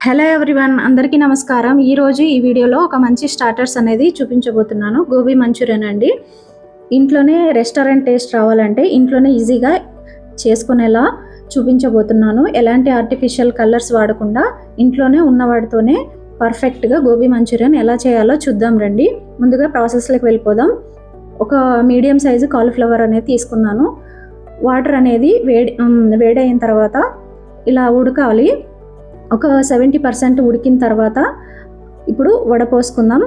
Hello everyone అందరికీ నమస్కారం. ఈరోజు ఈ వీడియోలో ఒక మంచి స్టార్టర్స్ అనేది చూపించబోతున్నాను. గోబీ మంచూరియన్ అండి. ఇంట్లోనే రెస్టారెంట్ టేస్ట్ రావాలంటే ఇంట్లోనే ఈజీగా చేసుకునేలా చూపించబోతున్నాను. ఎలాంటి ఆర్టిఫిషియల్ కలర్స్ వాడకుండా ఇంట్లోనే ఉన్నవాడితోనే పర్ఫెక్ట్గా గోబీ మంచూరియన్ ఎలా చేయాలో చూద్దాం రండి. ముందుగా ప్రాసెస్లోకి వెళ్ళిపోదాం. ఒక మీడియం సైజు కాలిఫ్లవర్ అనేది తీసుకున్నాను. వాటర్ అనేది వేడి వేడైన తర్వాత ఇలా ఉడకాలి. ఒక సెవెంటీ పర్సెంట్ ఉడికిన తర్వాత ఇప్పుడు వడపోసుకుందాం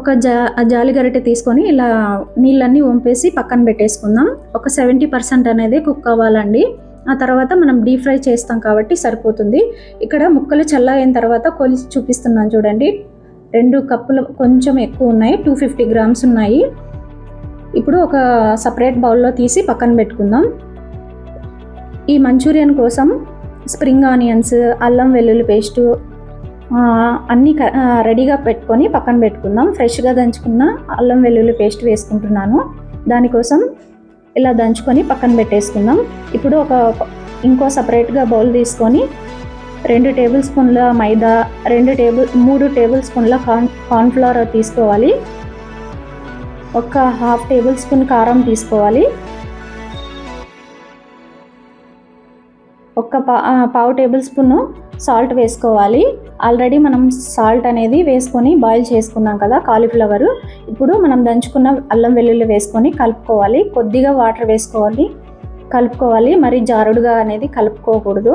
ఒక జా జాలి గరిటె తీసుకొని ఇలా నీళ్ళన్నీ వంపేసి పక్కన పెట్టేసుకుందాం. ఒక సెవెంటీ పర్సెంట్ అనేది కుక్ అవ్వాలండి. ఆ తర్వాత మనం డీప్ ఫ్రై చేస్తాం కాబట్టి సరిపోతుంది. ఇక్కడ ముక్కలు చల్లయిన తర్వాత కొలిచి చూపిస్తున్నాను చూడండి. రెండు కప్పులు కొంచెం ఎక్కువ ఉన్నాయి. టూ ఫిఫ్టీ గ్రామ్స్ ఉన్నాయి. ఇప్పుడు ఒక సపరేట్ బౌల్లో తీసి పక్కన పెట్టుకుందాం. ఈ మంచూరియన్ కోసం స్ప్రింగ్ ఆనియన్స్ అల్లం వెల్లుల్లి పేస్టు అన్నీ రెడీగా పెట్టుకొని పక్కన పెట్టుకుందాం. ఫ్రెష్గా దంచుకున్న అల్లం వెల్లుల్లి పేస్ట్ వేసుకుంటున్నాను. దానికోసం ఇలా దంచుకొని పక్కన పెట్టేసుకుందాం. ఇప్పుడు ఒక ఇంకో సపరేట్గా బౌల్ తీసుకొని రెండు టేబుల్ స్పూన్ల మైదా రెండు టేబుల్ మూడు టేబుల్ స్పూన్ల కార్న్ కార్న్ఫ్లవర్ తీసుకోవాలి. ఒక హాఫ్ టేబుల్ స్పూన్ కారం తీసుకోవాలి. ఒక పా పావు టేబుల్ స్పూన్ సాల్ట్ వేసుకోవాలి. ఆల్రెడీ మనం సాల్ట్ అనేది వేసుకొని బాయిల్ చేసుకున్నాం కదా కాలీఫ్లవర్. ఇప్పుడు మనం దంచుకున్న అల్లం వెల్లుల్లి వేసుకొని కలుపుకోవాలి. కొద్దిగా వాటర్ వేసుకోవాలి. కలుపుకోవాలి. మరి జారుడుగా అనేది కలుపుకోకూడదు.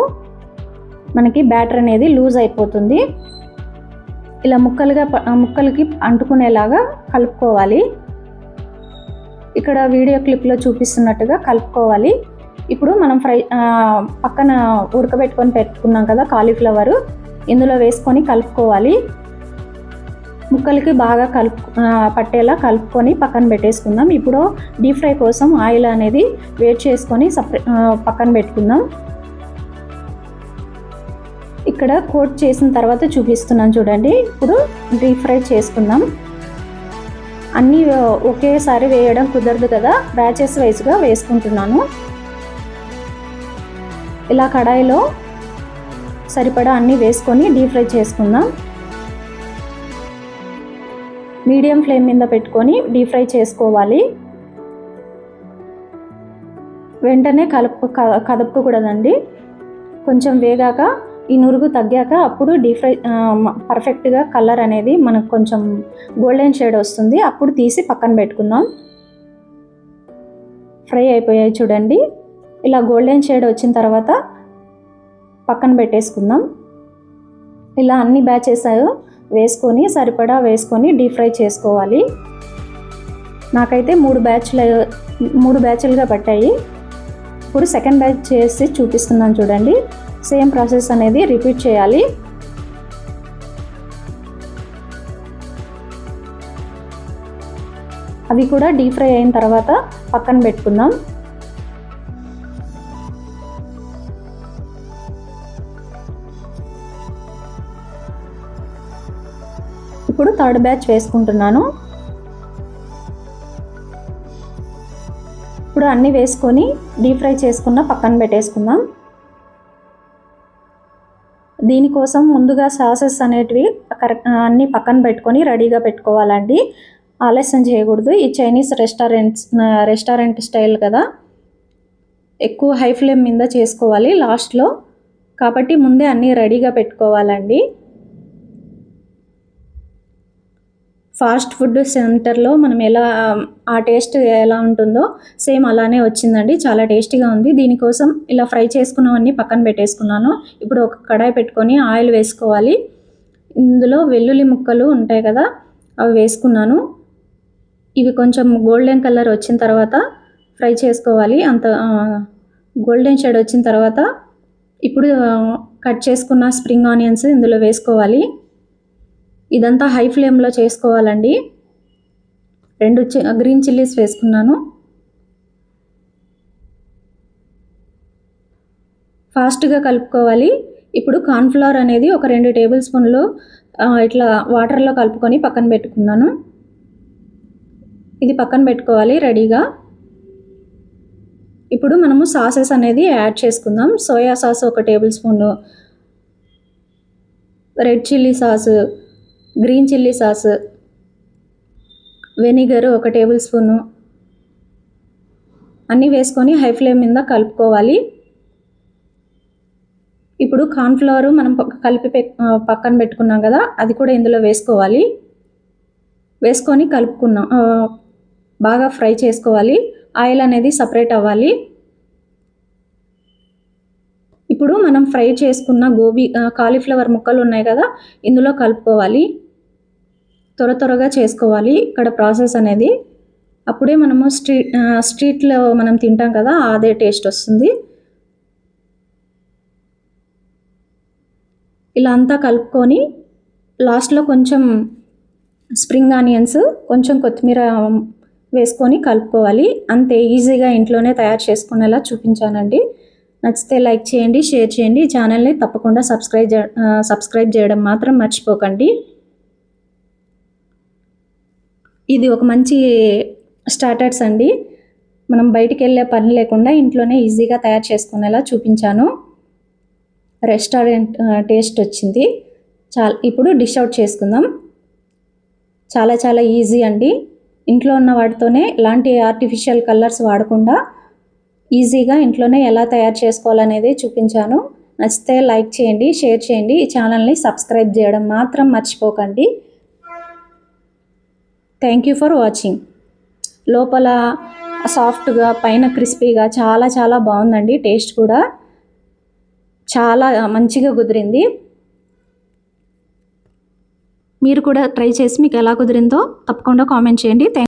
మనకి బ్యాటర్ అనేది లూజ్ అయిపోతుంది. ఇలా ముక్కలుగా ముక్కలకి అంటుకునేలాగా కలుపుకోవాలి. ఇక్కడ వీడియో క్లిప్లో చూపిస్తున్నట్టుగా కలుపుకోవాలి. ఇప్పుడు మనం ఫ్రై పక్కన ఉడకబెట్టుకొని పెట్టుకున్నాం కదా కాలీఫ్లవర్ ఇందులో వేసుకొని కలుపుకోవాలి. ముక్కలకి బాగా కలుపు పట్టేలా కలుపుకొని పక్కన పెట్టేసుకుందాం. ఇప్పుడు డీప్ ఫ్రై కోసం ఆయిల్ అనేది వేడి చేసుకొని సపరే పక్కన పెట్టుకుందాం. ఇక్కడ కోట్ చేసిన తర్వాత చూపిస్తున్నాను చూడండి. ఇప్పుడు డీప్ ఫ్రై చేసుకుందాం. అన్నీ ఒకేసారి వేయడం కుదరదు కదా. బ్యాచెస్ వైజ్గా వేసుకుంటున్నాను. ఇలా కడాయిలో సరిపడా అన్నీ వేసుకొని డీప్ ఫ్రై చేసుకుందాం. మీడియం ఫ్లేమ్ మీద పెట్టుకొని డీప్ ఫ్రై చేసుకోవాలి. వెంటనే కలుపు కదపకూడదండి కొంచెం వేగాక ఈ నురుగు తగ్గాక అప్పుడు డీప్ ఫ్రై పర్ఫెక్ట్గా కలర్ అనేది మనకు కొంచెం గోల్డెన్ షేడ్ వస్తుంది. అప్పుడు తీసి పక్కన పెట్టుకుందాం. ఫ్రై అయిపోయాయి చూడండి. ఇలా గోల్డెన్ షేడ్ వచ్చిన తర్వాత పక్కన పెట్టేసుకుందాం. ఇలా అన్ని బ్యాచెస్ వేసుకొని సరిపడా వేసుకొని డీప్ ఫ్రై చేసుకోవాలి. నాకైతే మూడు బ్యాచ్లు మూడు బ్యాచ్లుగా పట్టాయి. ఇప్పుడు సెకండ్ బ్యాచ్ చేసి చూపిస్తున్నాను చూడండి. సేమ్ ప్రాసెస్ అనేది రిపీట్ చేయాలి. అవి కూడా డీప్ ఫ్రై అయిన తర్వాత పక్కన పెట్టుకుందాం. ఇప్పుడు థర్డ్ బ్యాచ్ వేసుకుంటున్నాను. ఇప్పుడు అన్నీ వేసుకొని డీప్ ఫ్రై చేసుకున్న పక్కన పెట్టేసుకుందాం. దీనికోసం ముందుగా సాసెస్ అనేటివి కరెక్ట్ అన్నీ పక్కన పెట్టుకొని రెడీగా పెట్టుకోవాలండి. ఆలస్యం చేయకూడదు. ఈ చైనీస్ రెస్టారెంట్స్ రెస్టారెంట్ స్టైల్ కదా. ఎక్కువ హై ఫ్లేమ్ మీద చేసుకోవాలి లాస్ట్లో. కాబట్టి ముందే అన్నీ రెడీగా పెట్టుకోవాలండి. ఫాస్ట్ ఫుడ్ సెంటర్లో మనం ఎలా ఆ టేస్ట్ ఎలా ఉంటుందో సేమ్ అలానే వచ్చిందండి. చాలా టేస్టీగా ఉంది. దీనికోసం ఇలా ఫ్రై చేసుకున్నవన్నీ పక్కన పెట్టేసుకున్నాను. ఇప్పుడు ఒక కడాయి పెట్టుకొని ఆయిల్ వేసుకోవాలి. ఇందులో వెల్లుల్లి ముక్కలు ఉంటాయి కదా అవి వేసుకున్నాను. ఇవి కొంచెం గోల్డెన్ కలర్ వచ్చిన తర్వాత ఫ్రై చేసుకోవాలి. అంత గోల్డెన్ షేడ్ వచ్చిన తర్వాత ఇప్పుడు కట్ చేసుకున్న స్ప్రింగ్ ఆనియన్స్ ఇందులో వేసుకోవాలి. ఇదంతా హై ఫ్లేమ్లో చేసుకోవాలండి. రెండు చి- గ్రీన్ చిల్లీస్ వేసుకున్నాను. ఫాస్ట్గా కలుపుకోవాలి. ఇప్పుడు కార్న్ఫ్లవర్ అనేది ఒక రెండు టేబుల్ స్పూన్లు ఇట్లా వాటర్లో కలుపుకొని పక్కన పెట్టుకున్నాను. ఇది పక్కన పెట్టుకోవాలి రెడీగా. ఇప్పుడు మనము సాసెస్ అనేది యాడ్ చేసుకుందాం. సోయా సాస్ ఒక tablespoon. Red chilli sauce green chilli sauce vinegar ఒక టేబుల్ స్పూను. అన్నీ వేసుకొని హై ఫ్లేమ్ మీద కలుపుకోవాలి. ఇప్పుడు కార్న్ఫ్లవర్ మనం కలిపి పెట్- పక్కన పెట్టుకున్నాం కదా అది కూడా ఇందులో వేసుకోవాలి. వేసుకొని కలుపుకున్నాం బాగా ఫ్రై చేసుకోవాలి. ఆయిల్ అనేది సపరేట్ అవ్వాలి. ఇప్పుడు మనం ఫ్రై చేసుకున్న గోబీ కాలీఫ్లవర్ ముక్కలు ఉన్నాయి కదా ఇందులో కలుపుకోవాలి. త్వర త్వరగా చేసుకోవాలి. ఇక్కడ ప్రాసెస్ అనేది అప్పుడే మనము స్ట్రీట్ స్ట్రీట్లో మనం తింటాం కదా అదే టేస్ట్ వస్తుంది. ఇలా అంతా కలుపుకొని లాస్ట్లో కొంచెం స్ప్రింగ్ ఆనియన్స్ కొంచెం కొత్తిమీర వేసుకొని కలుపుకోవాలి. అంతే ఈజీగా ఇంట్లోనే తయారు చేసుకునేలా చూపించానండి. నచ్చితే లైక్ చేయండి షేర్ చేయండి. ఛానల్ని తప్పకుండా సబ్స్క్రైబ్ సబ్స్క్రైబ్ చేయడం మాత్రం మర్చిపోకండి. ఇది ఒక మంచి స్టార్టర్స్ అండి. మనం బయటికి వెళ్ళే పని లేకుండా ఇంట్లోనే ఈజీగా తయారు చేసుకునేలా చూపించాను. రెస్టారెంట్ టేస్ట్ వచ్చింది. చాలా ఇప్పుడు డిష్ అవుట్ చేసుకుందాం. చాలా చాలా ఈజీ అండి. ఇంట్లో ఉన్న వాటితోనే ఎలాంటి ఆర్టిఫిషియల్ కలర్స్ వాడకుండా ఈజీగా ఇంట్లోనే ఎలా తయారు చేసుకోవాలనేది చూపించాను. నచ్చితే లైక్ చేయండి షేర్ చేయండి. ఈ ఛానల్ని సబ్స్క్రైబ్ చేయడం మాత్రం మర్చిపోకండి. Thank you for watching. లోపల సాఫ్ట్గా పైన క్రిస్పీగా చాలా చాలా బాగుందండి. టేస్ట్ కూడా చాలా మంచిగా కుదిరింది. మీరు కూడా ట్రై చేసి మీకు ఎలా కుదిరిందో తప్పకుండా కామెంట్ చేయండి. థ్యాంక్